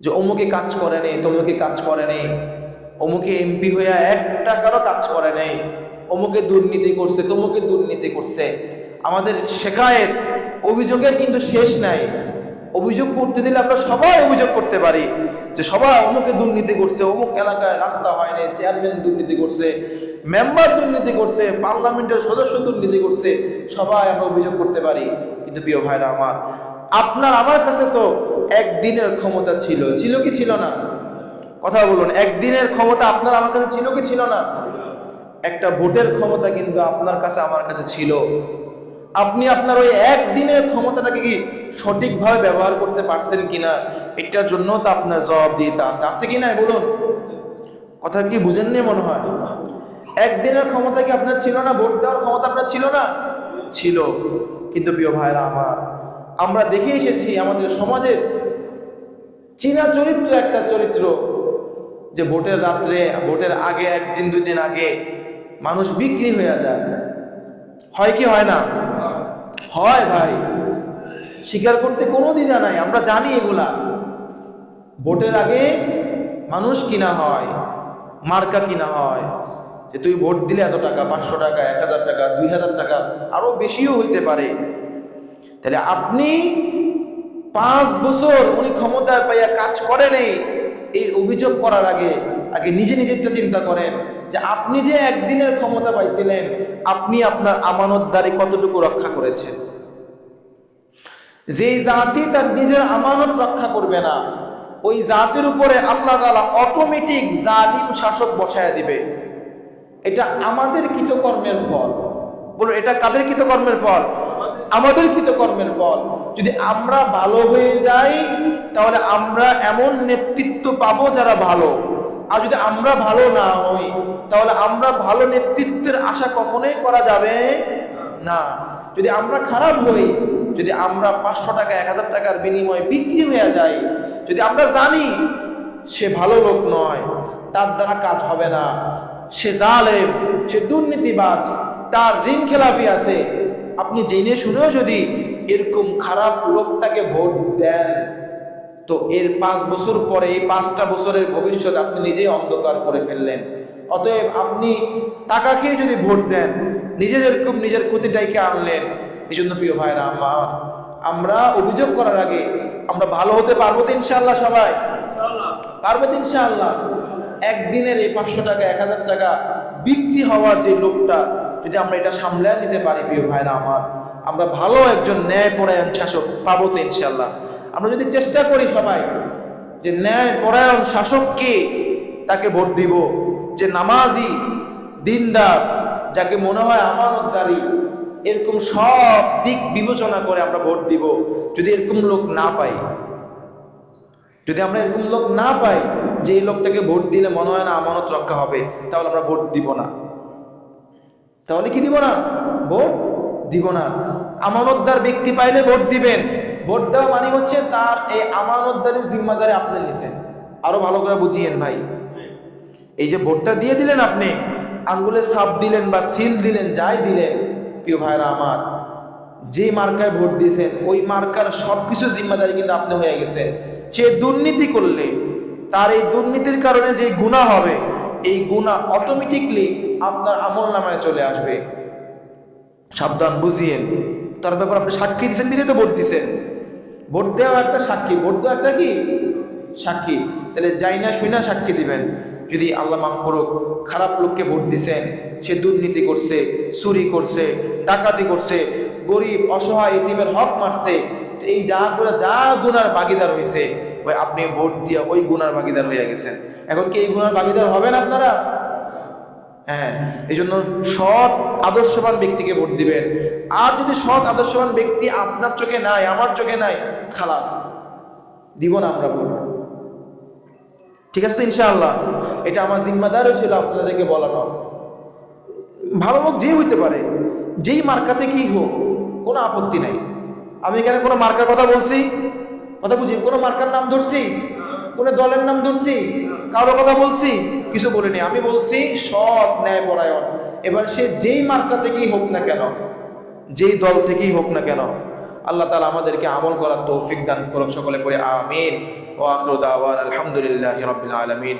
যে অমুকে কাজ করে নেই, তমুকে কাজ করে নেই। অমুকে এমপি হইয়া এক টাকারও কাজ করে নেই। অমুকে দুর্নীতি করছে, তমুকে দুর্নীতি করছে। আমাদের শেখায়ের অভিযোগের কিন্তু শেষ নাই। অভিযোগ করতে দিলে আমরা সবাই অভিযোগ করতে পারি যে সবাই অমুকে দুর্নীতি করছে, অমুক এলাকায় রাস্তা হয়নি চেয়ারম্যান দুর্নীতি করছে মেম্বার দুর্নীতি করছে পার্লামেন্টের সদস্য দুর্নীতি করছে, সবাই আমরা অভিযোগ করতে পারি। কিন্তু প্রিয় ভাইরা আমার আপনার, আমার কাছে তো একদিনের ক্ষমতা ছিল। ছিল কি ছিল না? কথা বলুন, একদিনের ক্ষমতা আপনার, আমার কাছে ছিল কি ছিল না? একটা ভোটের ক্ষমতা কিন্তু আপনার কাছে, আমার কাছে ছিল। আপনি আপনার ওই একদিনের ক্ষমতাটাকে কি সঠিকভাবে ব্যবহার করতে পারছেন কিনা, এটার জন্য তো আপনার জবাব দিতে আছে। আছে কি না বলুন। কথা কি বুঝেননি মনে হয়? একদিনের ক্ষমতা কি আপনার ছিল না? ভোট দেওয়ার ক্ষমতা আপনার ছিল না? ছিল। কিন্তু প্রিয় ভাইরা আমার আমরা দেখে এসেছি আমাদের সমাজের চীনা চরিত্র একটা চরিত্র যে ভোটের রাত্রে, ভোটের আগে, একদিন, দুই দিন আগে মানুষ বিক্রি হয়ে যায়। হয় কি, হয় না? হয় ভাই। স্বীকার করতে কোনো দ্বিধা নাই, আমরা জানি এগুলা। ভোটের আগে মানুষ কিনা হয়, মার্কা কিনা হয়, যে তুই ভোট দিলে এত টাকা, পাঁচশো টাকা, এক হাজার টাকা, দুই হাজার টাকা, আরও বেশিও হইতে পারে। তাহলে আপনি পাঁচ বছর উনি ক্ষমতায় পাইয়া কাজ করেনি এই অভিযোগ করার আগে আগে নিজে নিজেরটা চিন্তা করেন যে আপনি যে একদিনের ক্ষমতা পাইছিলেন, আপনি আপনার আমানতদারি কতটুকু রক্ষা করেছেন? যেই জাতি তার নিজের আমানত রক্ষা করবে না, ওই জাতির উপরে আল্লাহ তাআলা অটোমেটিক জালিম শাসক বসায় দিবে। এটা আমাদের কৃতকর্মের ফল। বলুন, এটা কাদের কৃতকর্মের ফল? আমাদের কৃতকর্মের ফল। যদি আমরা ভালো হয়ে যাই, তাহলে আমরা এমন নেতৃত্ব পাবো যারা ভালো। আর যদি আমরা ভালো না হই, তাহলে আমরা ভালো নেতৃত্বের আশা কখনোই করা যাবে না। যদি আমরা খারাপ হই, যদি আমরা পাঁচশো টাকা, এক হাজার টাকার বিনিময়ে বিক্রি হয়ে যাই, যদি আমরা জানি সে ভালো লোক নয়, তার দ্বারা কাজ হবে না। সে জালেম, সে দুর্নীতিবাজ, তার ঋণ খেলাপি আছে আপনি জেনে শুনেও যদি এরকম খারাপ লোকটাকে ভোট দেন তো এর পাঁচ বছর পরে এই পাঁচটা বছরের ভবিষ্যৎ আপনি নিজেই অন্ধকার করে ফেললেন। অতএব আপনি টাকা খেয়ে যদি ভোট দেন নিজেদের খুব নিজের ক্ষতিটাইকে আনলেন। এই জন্য প্রিয় ভাইরা আমার আমরা অভিযোগ করার আগে আমরা ভালো হতে পারব তো ইনশাআল্লাহ সবাই? পারব তো ইনশাআল্লাহ? একদিনের এই পাঁচশো টাকা এক হাজার টাকা বিক্রি হওয়া যে লোকটা, যদি আমরা এটা সামলে নিতে পারি, প্রিয় ভাইরা আমার, আমরা ভালো একজন ন্যায় পরায়ণ শাসক পাবো তো ইনশাল্লাহ আমরা যদি চেষ্টা করি সবাই যে ন্যায় পরায়ণ শাসককে তাকে ভোট দিব, যে নামাজি, দিনদার, যাকে মনে হয় আমানতদারি, এরকম সব দিক বিবেচনা করে আমরা ভোট দিব, যদি এরকম লোক না পাই। যদি আমরা এরকম লোক না পাই যে এই লোকটাকে ভোট দিলে মনে হয় না আমানত রক্ষা হবে, তাহলে আমরা ভোট দিব না। তাহলে কি দিব না? ভোট দিব না। আমানতদার ব্যক্তি পাইলে ভোট দিবেন। ভোট দেওয়া মানে হচ্ছে তার এই আমানতদারি জিম্মাদারি আপনি নিছেন। আরও ভালো করে বুঝিয়েন ভাই। এই যে ভোটটা দিয়ে দিলেন আপনি, আঙ্গুলে ছাপ দিলেন বা সিল দিলেন, যাই দিলেন, প্রিয় ভাইরা আমার যে মার্কায় ভোট দিয়েছেন, ওই মার্কার সবকিছু জিম্মাদারি কিন্তু আপনি হয়ে গেছে সে দুর্নীতি করলে তার এই দুর্নীতির কারণে যে গুণা হবে, এই গুণা অটোমেটিকলি আপনার আমল নামায় চলে আসবে। সাবধান, বুঝিয়েন। তার ব্যাপার আপনি সাক্ষী দিচ্ছেন দিলে তো ভোট দিচ্ছেন ভোট দেওয়া একটা সাক্ষী, ভোট দেওয়া একটা কি? সাক্ষী। তাহলে যাই না শুই না সাক্ষী দিবেন। যদি আল্লাহ মাফ করুক, খারাপ লোককে ভোট দিছেন সে দুর্নীতি করছে, চুরি করছে, ডাকাতি করছে, গরিব, অসহায়, এতিমের হক মারছে এই যা করে যা গুনার ভাগিদার হয়েছে ওই আপনি ভোট দিয়ে ওই গুনার ভাগিদার হয়ে গেছেন। এখন কি এই গুনার ভাগিদার হবেন আপনারা? হ্যাঁ এই জন্য সৎ, আদর্শবান ব্যক্তিকে ভোট দিবেন। আর যদি সৎ, আদর্শবান ব্যক্তি আপনার চোখে নাই, আমার চোখে নাই, খালাস, দিব না আমরা ভোট। ঠিক আছে তো ইনশাআল্লাহ? এটা আমার জিম্মাদারও ছিল আপনাদেরকে বলানো। ভালো লোক যে হইতে পারে, যেই মার্কাতে কি হোক, কোনো আপত্তি নাই। আমি এখানে কোনো মার্কার কথা বলছি কথা বুঝি? কোনো মার্কার নাম ধরছি? কোনো দলের নাম ধরছি? কারও কথা বলছি? কিছু বলিনি আমি বলছি, সৎ ন্যায় পরায়ণ এবার সে যেই মার্কা থেকেই হোক না কেন, যেই দল থেকেই হোক না কেন, আল্লাহ তালা আমাদেরকে আমল করার তৌফিক দান করুক। সকলে করে আমিন। ও আখরুদ আলহামদুলিল্লাহ রবিল আলমিন।